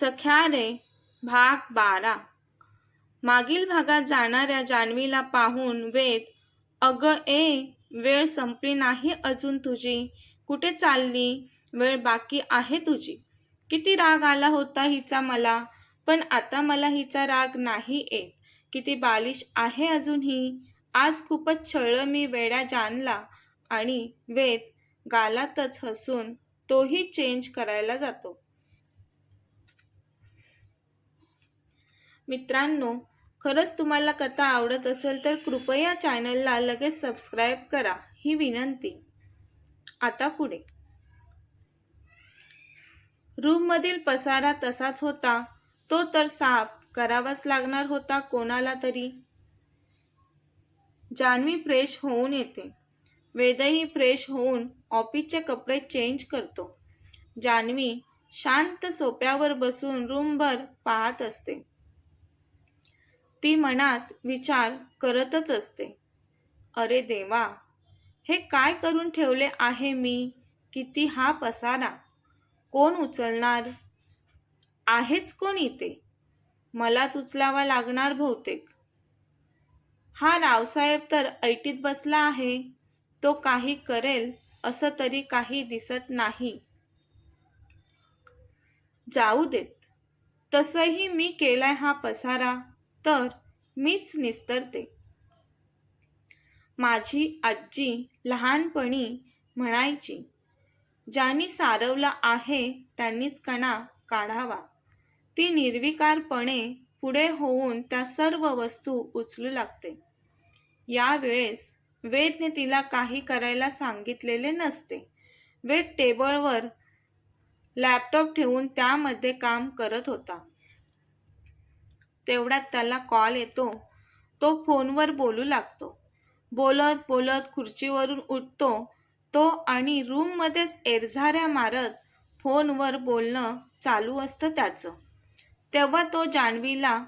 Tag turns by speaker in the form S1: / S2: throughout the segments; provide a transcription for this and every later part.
S1: सख्या रे भाग बारा. मागील भागात जाणाऱ्या जान्हवीला पाहून वेद अग ए वेळ संपली नाही अजून तुझी. कुठे चालली? वेळ बाकी आहे तुझी. किती राग आला होता हिचा मला पण आता मला हिचा राग नाही येत. किती बालिश आहे अजून ही? आज खूपच छळलं मी वेड्या जानला. आणि वेद गालातच हसून तोही चेंज करायला जातो. मित्रांनो खरंच तुम्हाला कथा आवडत असेल तर कृपया चॅनलला लगेच सबस्क्राईब करा ही विनंती. आता पुढे. रूममधील पसारा तसाच होता. तो तर साफ करावाच लागणार होता कोणाला तरी. जान्हवी फ्रेश होऊन येते. वेदही फ्रेश होऊन ऑफिसचे कपडे चेंज करतो. जान्हवी शांत सोप्यावर बसून रूमभर पाहत असते. ती मनात विचार करतच असते. अरे देवा हे काय करून ठेवले आहे मी? किती हा पसारा. कोण उचलणार? आहेच कोण इथे? मलाच उचलावा लागणार बहुतेक. हा रावसाहेब तर ऐटीत बसला आहे. तो काही करेल असं तरी काही दिसत नाही. जाऊ देत. तसही मी केलाय हा पसारा. तर मीच निस्तरते. माझी आजी लहानपणी म्हणायची ज्यांनी सारवला आहे त्यांनीच कणा काढावा. ती निर्विकारपणे पुढे होऊन त्या सर्व वस्तू उचलू लागते. यावेळेस वेदने तिला काही करायला सांगितलेले नसते. वेद टेबलवर लॅपटॉप ठेवून त्यामध्ये काम करत होता. तेवढ्यात त्याला कॉल येतो. तो फोनवर बोलू लागतो. बोलत बोलत खुर्चीवरून उठतो. तो आणि रूममध्येच एरझाऱ्या मारत फोनवर बोलणं चालू असतं त्याचं. तेव्हा तो जान्हवीला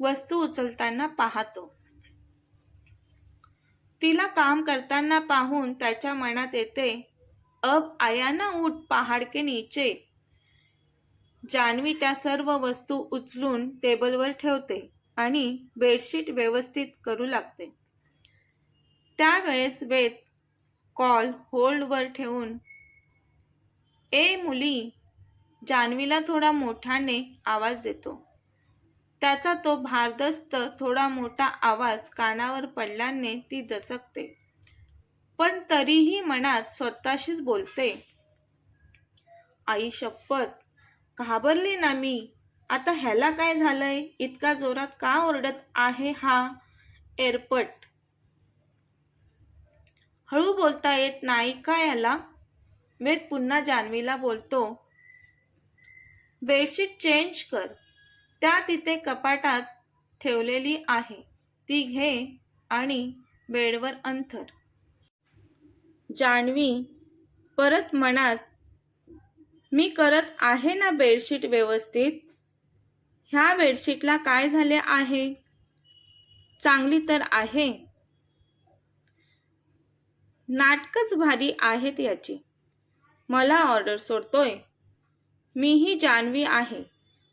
S1: वस्तू उचलताना पाहतो. तिला काम करताना पाहून त्याच्या मनात येते अब आया ना उठ पहाड के नीचे. जान्हवी त्या सर्व वस्तू उचलून टेबलवर ठेवते आणि बेडशीट व्यवस्थित करू लागते. त्यावेळेस वेद कॉल होल्डवर ठेवून ए मुली जान्हवीला थोडा मोठ्याने आवाज देतो. त्याचा तो भारदस्त थोडा मोठा आवाज कानावर पडल्याने ती दचकते. पण तरीही मनात स्वतःशीच बोलते. आई शपथ घाबरले ना मी. आता ह्याला काय झालंय? इतका जोरात का ओरडत आहे हा? एरपट. हळू बोलता येत नाही का याला? वेद पुन्हा जान्हवीला बोलतो. बेडशीट चेंज कर. त्या तिथे कपाटात ठेवलेली आहे. ती घे आणि बेडवर अंथर. जान्हवी परत मनात मी करत आहे ना बेडशीट व्यवस्थित? ह्या बेडशीटला काय झाले आहे? चांगली तर आहे. नाटकच भारी आहेत याची. मला ऑर्डर सोडतोय. मीही जान्हवी आहे.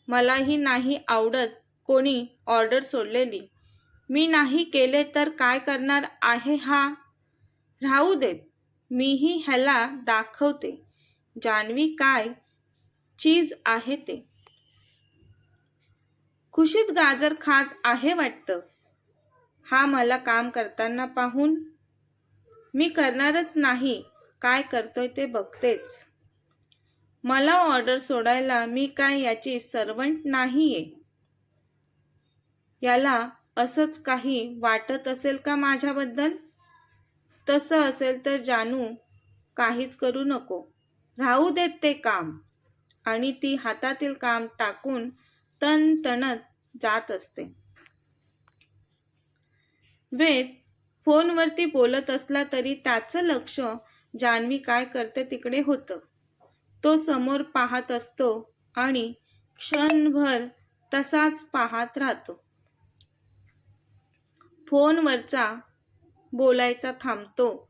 S1: मलाही नाही आवडत कोणी ऑर्डर सोडलेली. मी नाही केले तर काय करणार आहे हा? राहू देत. मीही ह्याला दाखवते. जान्हवी काय चीज आहे ते? खुशीत गाजर खात आहे वाटतं. हा मला काम करताना पाहून मी करणारच नाही काय करतोय ते बघतेच. मला ऑर्डर सोडायला मी काय याची सर्वंट नाहीये. याला असंच काही वाटत असेल का माझ्याबद्दल? तसं असेल तर जानू काहीच करू नको. राहू देत ते काम. आणि ती हातातील काम टाकून तणतणत जात असते. वेद फोनवरती बोलत असला तरी त्याचं लक्ष जान्हवी काय करते तिकडे होतं. तो समोर पाहत असतो आणि क्षणभर तसाच पाहत राहतो. फोनवरचा बोलायचा थांबतो.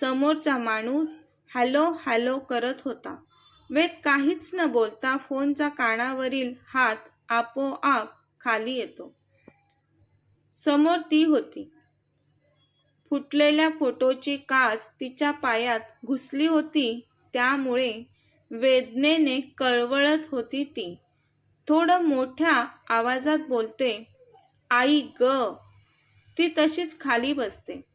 S1: समोरचा माणूस हॅलो हॅलो करत होता. वेद काहीच न बोलता फोनचा कानावरील हात आपोआप खाली येतो. समोर ती होती. फुटलेल्या फोटोची काच तिच्या पायात घुसली होती त्यामुळे वेदनेने कळवळत होती ती. थोडं मोठ्या आवाजात बोलते आई ग. ती तशीच खाली बसते.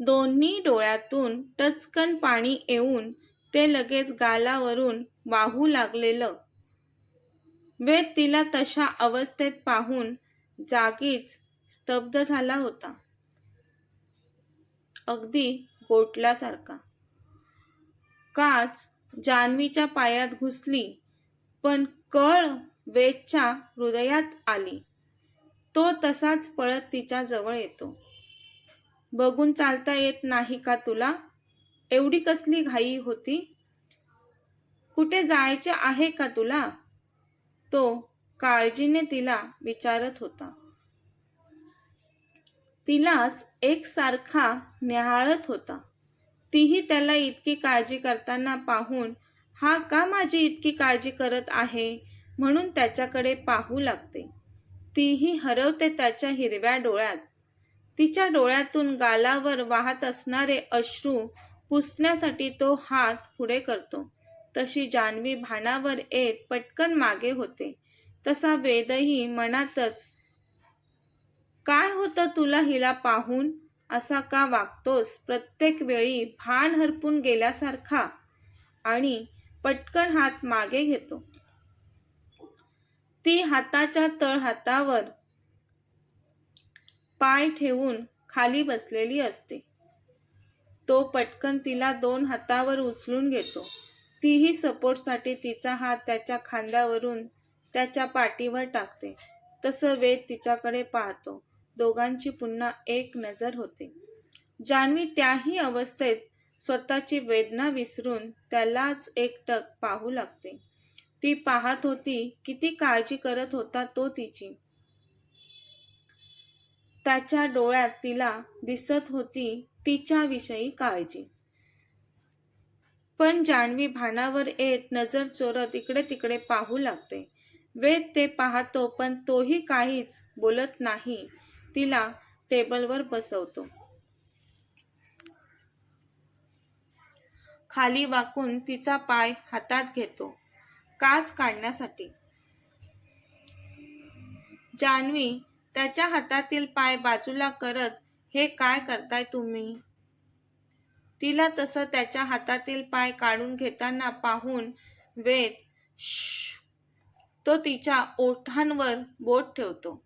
S1: दोन्ही डोळ्यातून टचकन पाणी येऊन ते लगेच गालावरून वाहू लागलेलं. वेद तिला तशा अवस्थेत पाहून जागीच स्तब्ध झाला होता. अगदी गोटल्यासारखा. काच जान्हवीच्या पायात घुसली पण कळ वेदच्या हृदयात आली. तो तसाच पळत तिच्या जवळ येतो. बघून चालता येत नाही का तुला? एवढी कसली घाई होती? कुठे जायचे आहे का तुला? तो काळजीने तिला विचारत होता. तिलाच एकसारखा न्याहाळत होता. तीही त्याला इतकी काळजी करताना पाहून हा का माझी इतकी काळजी करत आहे? म्हणून त्याच्याकडे पाहू लागते. तीही हरवते त्याच्या हिरव्या डोळ्यात. तिच्या डोळ्यातून गालावर वाहत असणारे अश्रू पुसण्यासाठी तो हात पुढे करतो. तशी जान्हवी भानावर येत पटकन मागे होते. तसा वेदही मनातच काय होतं तुला हिला पाहून? असा का वागतोस? प्रत्येक वेळी भान हरपून गेल्यासारखा. आणि पटकन हात मागे घेतो. ती हाताच्या तळहातावर पाय ठेवून खाली बसलेली असते. तो पटकन तिला दोन हातावर उचलून घेतो. तीही सपोर्टसाठी तिचा हात त्याच्या खांद्यावरून त्याच्या पाठीवर टाकते. तसं वेद तिच्याकडे पाहतो. दोघांची पुन्हा एक नजर होते. जान्हवी त्याही अवस्थेत स्वतःची वेदना विसरून त्यालाच एकटक पाहू लागते. ती पाहत होती किती काळजी करत होता तो तिची. त्याच्या डोळ्यात तिला दिसत होती तिच्याविषयी काळजी. पण जान्हवी भानावर येत नजर चोरत इकडे तिकडे पाहू लागते. वेद ते पाहतो पण तोही काहीच बोलत नाही. तिला टेबलवर बसवतो. खाली वाकून तिचा पाय हातात घेतो. काच काढण्यासाठी. जान्हवी त्याच्या हातातील पाय बाजूला करत हे काय करताय तुम्ही? तिला तसं त्याच्या हातातील पाय काढून घेताना पाहून वेद तो तिच्या ओठांवर बोट ठेवतो.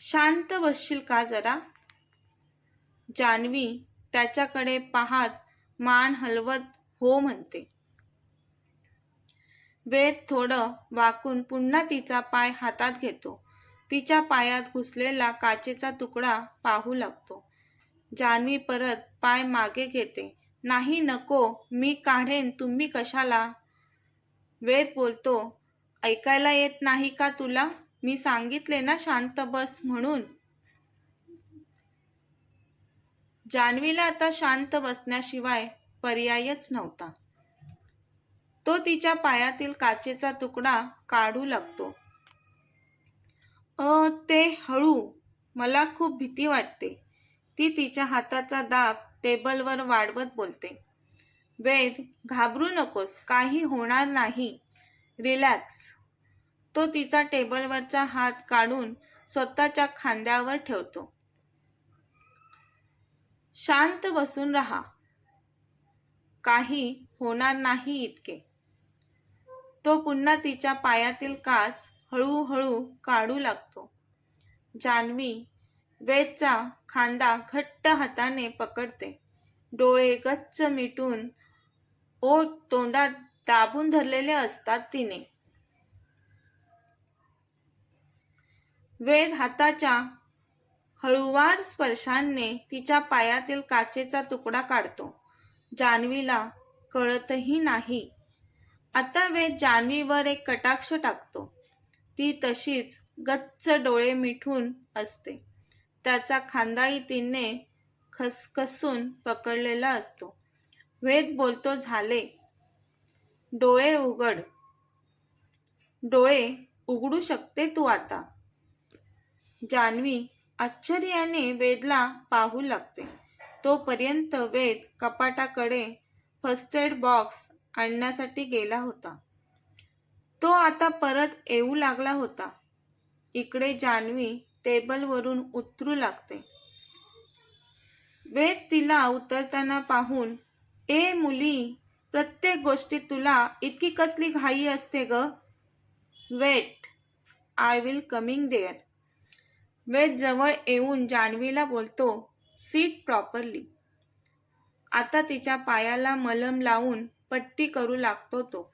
S1: शांत बसशील का जरा? जान्हवी त्याच्याकडे पाहत मान हलवत हो म्हणते. वेद थोडं वाकून पुन्हा तिचा पाय हातात घेतो. तिच्या पायात घुसलेला काचेचा तुकडा पाहू लागतो. जान्हवी परत पाय मागे घेते. नाही नको. मी काढेन. तुम्ही कशाला? वेद बोलतो ऐकायला येत नाही का तुला? मी सांगितले ना शांत बस म्हणून. जान्हवीला आता शांत बसण्याशिवाय पर्यायच नव्हता. तो तिच्या पायातील काचेचा तुकडा काढू लागतो. अ ते हळू. मला खूप भीती वाटते. ती तिच्या हाताचा दाब टेबलवर वाढवत बोलते. वेद घाबरू नकोस. काही होणार नाही. रिलॅक्स. तो तिचा टेबलवरचा हात काढून स्वतःच्या खांद्यावर ठेवतो. शांत बसून राहा. काही होणार नाही इतके. तो पुन्हा तिच्या पायातील काच हळूहळू काढू लागतो. जान्हवी वेदचा खांदा घट्ट हाताने पकडते. डोळे गच्च मिटून ओठ तोंडात दाबून धरलेले असतात तिने. वेद हाताच्या हळूवार स्पर्शाने तिच्या पायातील काचेचा तुकडा काढतो. जान्हवीला कळतही नाही. आता वेद जान्हवीवर एक कटाक्ष टाकतो. ती तशीच गच्च डोळे मिठून असते. त्याचा खांदाही तिने खसखसून पकडलेला असतो. वेद बोलतो झाले. डोळे उघड. डोळे उघडू शकते तू आता. जान्हवी आश्चर्याने वेदला पाहू लागते. तोपर्यंत वेद कपाटाकडे फर्स्ट एड बॉक्स आणण्यासाठी गेला होता. तो आता परत येऊ लागला होता. इकडे जान्हवी टेबलवरून उतरू लागते. वेद तिला उतरताना पाहून ए मुली प्रत्येक गोष्टीत तुला इतकी कसली घाई असते ग. Wait I will coming there Ved जवळ येऊन जान्हवीला बोलतो सीट प्रॉपरली आता तिच्या पायाला मलम लावून पट्टी करू लागतो तो.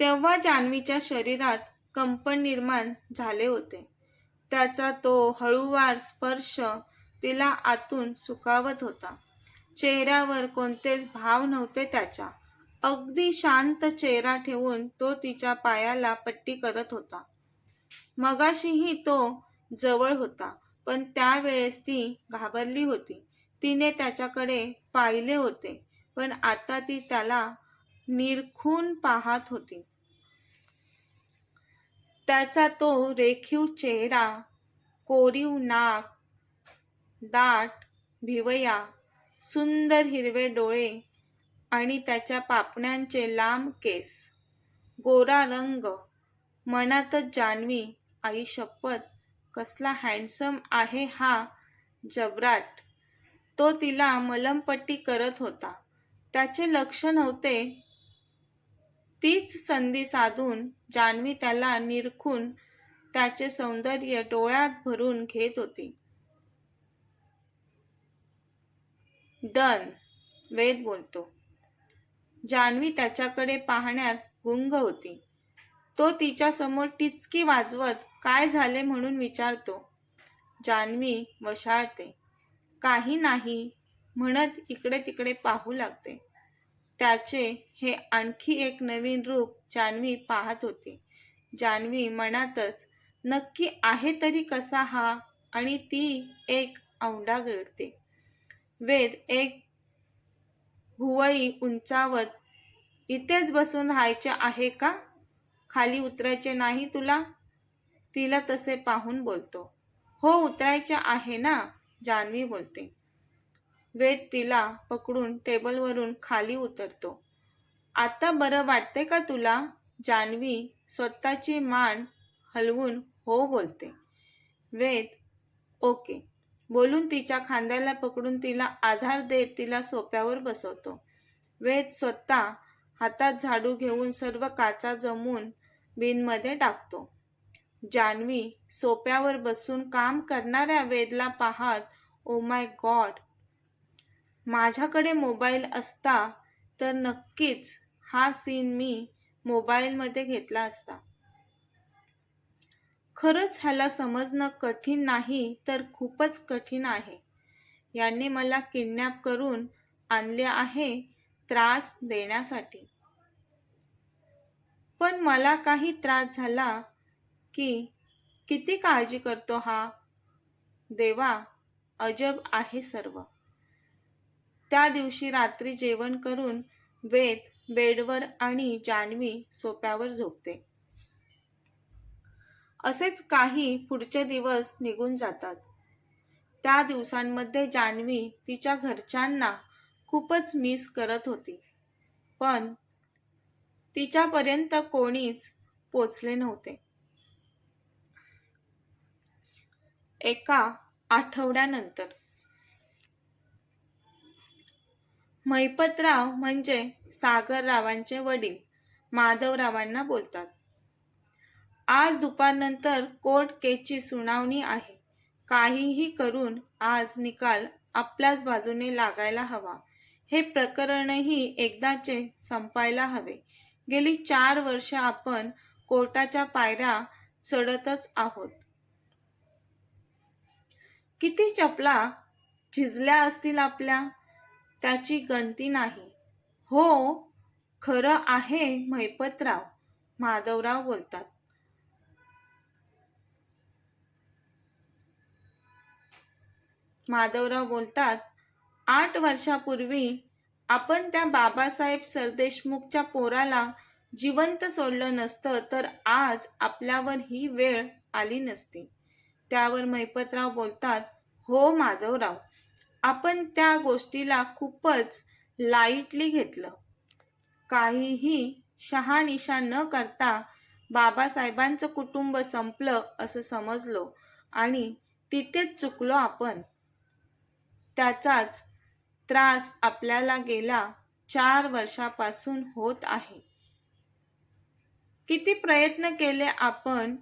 S1: तेव्हा जान्हवीच्या शरीरात कंपन निर्माण झाले होते. त्याचा तो हळूवार स्पर्श तिला आतून सुखावत होता. चेहऱ्यावर कोणतेच भाव नव्हते त्याच्या. अगदी शांत चेहरा ठेवून तो तिच्या पायाला पट्टी करत होता. मगाशीही तो जवळ होता पण त्यावेळेस ती घाबरली होती. तिने त्याच्याकडे पाहिले होते पण आता ती त्याला निरखून पाहत होती. त्याचा तो रेखीव चेहरा कोरीव नाक दाट भिवया सुंदर हिरवे डोळे आणि त्याच्या पापण्यांचे लांब केस गोरा रंग मनातच जान्हवी आई शपथ कसला हँडसम आहे हा जबराट. तो तिला मलमपट्टी करत होता. त्याचे लक्ष नव्हते तीच संधी साधून जान्हवी त्याला निरखून त्याचे सौंदर्य डोळ्यात भरून घेत होती. डन वेद बोलतो. जान्हवी त्याच्याकडे पाहण्यात गुंग होती. तो तिच्या समोर टिचकी वाजवत काय झाले म्हणून विचारतो. जान्हवी वशाळते. काही नाही म्हणत इकडे तिकडे पाहू लागते. त्याचे हे आणखी एक नवीन रूप जान्हवी पाहत होती. जान्हवी मनातच नक्की आहे तरी कसा हा? आणि ती एक औंढा गळते. वेद एक भुवई उंचावत इथेच बसून राहायचे आहे का? खाली उतरायचे नाही तुला? तिला तसे पाहून बोलतो. हो उतरायचे आहे ना? जान्हवी बोलते. वेद तिला पकडून टेबलवरून खाली उतरतो. आता बरं वाटते का तुला? जान्हवी स्वतःची मान हलवून हो बोलते. वेद ओके. बोलून तिच्या खांद्याला पकडून तिला आधार देत तिला सोप्यावर बसवतो. वेद स्वतः हातात झाडू घेऊन सर्व काचा जमून बिनमध्ये टाकतो. जान्हवी सोप्यावर बसून काम करणाऱ्या वेदला पाहत ओ माय गॉड माझ्याकडे मोबाईल असता तर नक्कीच हा सीन मी मोबाईलमध्ये घेतला असता. खरंच ह्याला समजणं कठीण नाही तर खूपच कठीण आहे. यांनी मला किडनॅप करून आणले आहे त्रास देण्यासाठी. पण मला काही त्रास झाला की किती काळजी करतो हा? देवा अजब आहे सर्व. त्या दिवशी रात्री जेवण करून वेद बेडवर आणि जान्हवी सोप्यावर झोपते. असेच काही पुढचे दिवस निघून जातात. त्या दिवसांमध्ये जान्हवी तिच्या घरच्यांना खूपच मिस करत होती. पण तिच्यापर्यंत कोणीच पोचले नव्हते. एका आठवड्यानंतर मैपतराव म्हणजे सागररावांचे वडील. माधवरावांना बोलतात. आज दुपारनंतर कोर्ट केसची सुनावणी आहे. काहीही करून आज निकाल आपल्याच बाजूने लागायला हवा. हे प्रकरणही एकदाचे संपायला हवे. गेली चार वर्ष आपण कोर्टाच्या पायऱ्या चढतच आहोत. किती चपला झिजल्या असतील आपल्या? त्याची गंती नाही. हो खरं आहे मैपतराव माधवराव बोलतात. माधवराव बोलतात आठ वर्षापूर्वी आपण त्या बाबासाहेब सरदेशमुखच्या पोराला जिवंत सोडलं नसतं तर आज आपल्यावर ही वेळ आली नसती. त्यावर मैपतराव बोलतात हो माधवराव आपण त्या गोष्टीला खूपच लाईटली घेतलं. काहीही शहानिशा न करता बाबासाहेबांचं कुटुंब संपलं असं समजलो आणि तिथेच चुकलो आपण. त्याचाच त्रास आपल्याला गेला चार वर्षापासून होत आहे. किती प्रयत्न केले आपण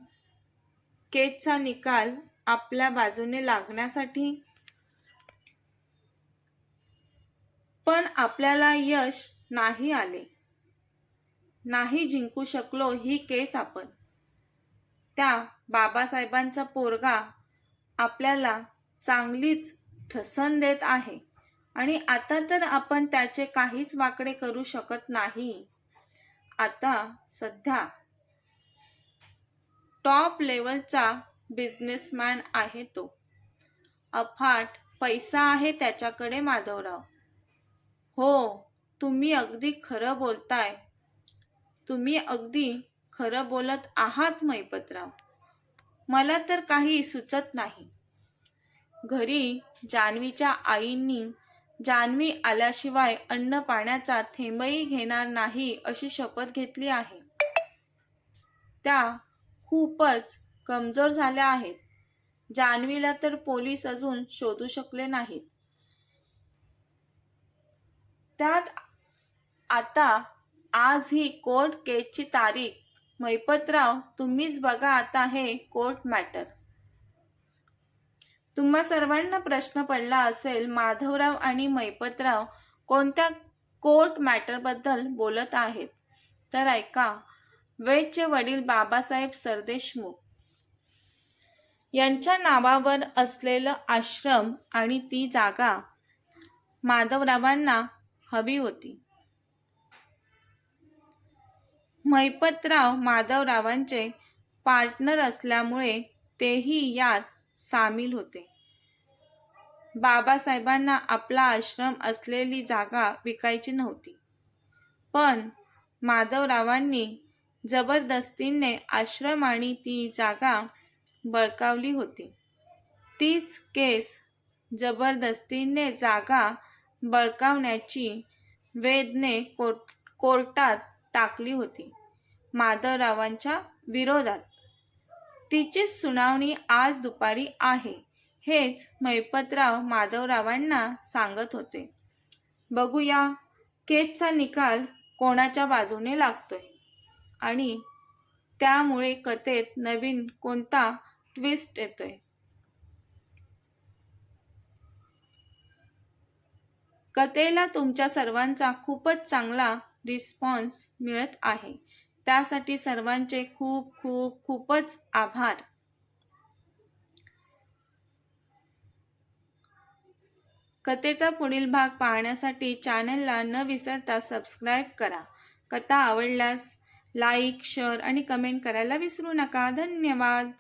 S1: केचचा निकाल आपल्या बाजूने लागण्यासाठी? पण आपल्याला यश नाही आले. नाही जिंकू शकलो ही केस आपण. त्या बाबासाहेबांचा पोरगा आपल्याला चांगलीच ठसन देत आहे. आणि आता तर आपण त्याचे काहीच वाकडे करू शकत नाही. आता सध्या टॉप लेवलचा बिझनेसमॅन आहे तो. अफाट पैसा आहे त्याच्याकडे माधवराव. हो तुम्ही अगदी खरं बोलताय. तुम्ही अगदी खरं बोलत आहात मैपतराव. मला तर काही सुचत नाही. घरी जान्हवीच्या आईंनी जान्हवी आल्याशिवाय अन्न पाण्याचा थेंबही घेणार नाही अशी शपथ घेतली आहे. त्या खूपच कमजोर झाल्या आहेत. जान्हवीला तर पोलीस अजून शोधू शकले नाहीत. त्यात आता आज ही कोर्ट केसची तारीख. मैपतराव तुम्हीच बघा आता हे कोर्ट मॅटर. तुम्हा सर्वांना प्रश्न पडला असेल माधवराव आणि मैपतराव कोणत्या कोर्ट मॅटरबद्दल बोलत आहेत? तर ऐका वेदचे वडील बाबासाहेब सरदेशमुख. यांच्या नावावर असलेलं आश्रम आणि ती जागा माधवरावांना हवी होती. मैपतराव माधवरावांचे पार्टनर असल्यामुळे तेही यात सामील होते. बाबासाहेबांना आपला आश्रम असलेली जागा विकायची नव्हती. पण माधवरावांनी जबरदस्तीने आश्रम आणि ती जागा बळकावली होती. तीच केस जबरदस्तीने जागा बळकावण्याची वेदने कोर्ट कोर्टात टाकली होती. माधवरावांच्या विरोधात. तिची सुनावणी आज दुपारी आहे हेच मैपतराव माधवरावांना सांगत होते. बघूया केसचा निकाल कोणाच्या बाजूने लागतोय? आणि त्यामुळे कथेत नवीन कोणता ट्विस्ट येतोय? कथेला तुमच्या सर्वांचा खूपच चांगला रिस्पॉन्स मिळत आहे. त्यासाठी सर्वांचे खूप खूप खूपच आभार. कथेचा पुढील भाग पाहण्यासाठी चॅनलला न विसरता सबस्क्राईब करा. कथा आवडल्यास लाईक शेअर आणि कमेंट करायला विसरू नका. धन्यवाद.